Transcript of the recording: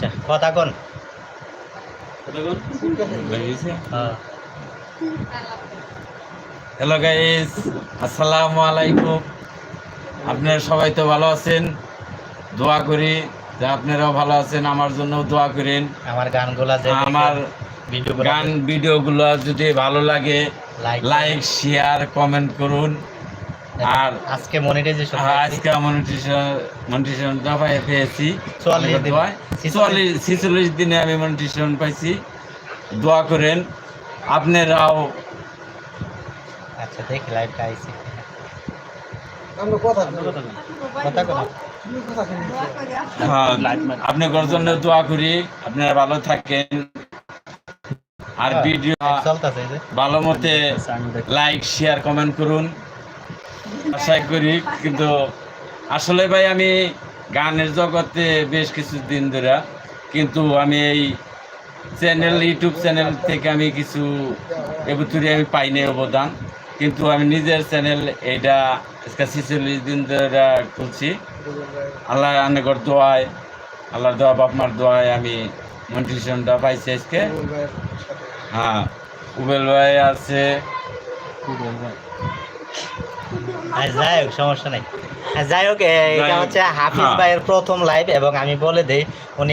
আচ্ছা কথা কোন। হ্যাঁ। হ্যালো গাইস আসসালামু আলাইকুম। আপনারা সবাই তো ভালো আছেন। দোয়া করি যে আপনারাও ভালো আছেন। আমার জন্য দোয়া করেন। আমার গানগুলা আমার ভিডিও গান ভিডিওগুলো যদি ভালো লাগে লাইক শেয়ার কমেন্ট করুন। আর আজকে মনিটাইজেশন আজকে মনিটেশন মনিটেশনটা পাই পেয়েছি। চুয়াল্লিশ চুয়াল্লিশ ছিচল্লিশ দিনে আমি মনিটেশন পাইছি। দোয়া করেন আপনারাও আচ্ছা দেখি লাইভটা আইছি আমরা কথা কথা কোন হ্যাঁ, জন্য দোয়া করি। আপনারা ভালো থাকেন। আর হ্যাঁ, ভিডিও চলতেছে এই যে। ভালো মতে লাইক শেয়ার কমেন্ট করুন। আশা করি, কিন্তু আসলে ভাই, আমি গানের জগতে বেশ কিছু দিন ধরে, কিন্তু আমি এই চ্যানেল, ইউটিউব চ্যানেল থেকে আমি কিছু এবছরে আমি পাইনি অবদান, কিন্তু আমি নিজের চ্যানেল এটা ছিচল্লিশ দিন ধরে খুলছি। আল্লাহ অনেকর দোয়ায়, আল্লাহর দোয়া বাপমার দোয়ায় আমি মন্টিশনটা পাইছি আজকে। হ্যাঁ উবেল ভাই আছে। যাই হোক সমস্যা নাই যাই হোক এটা হচ্ছে হাফিজ হ্যাঁ। ভাইয়ের প্রথম লাইভ এবং আমি বলে দিই উনি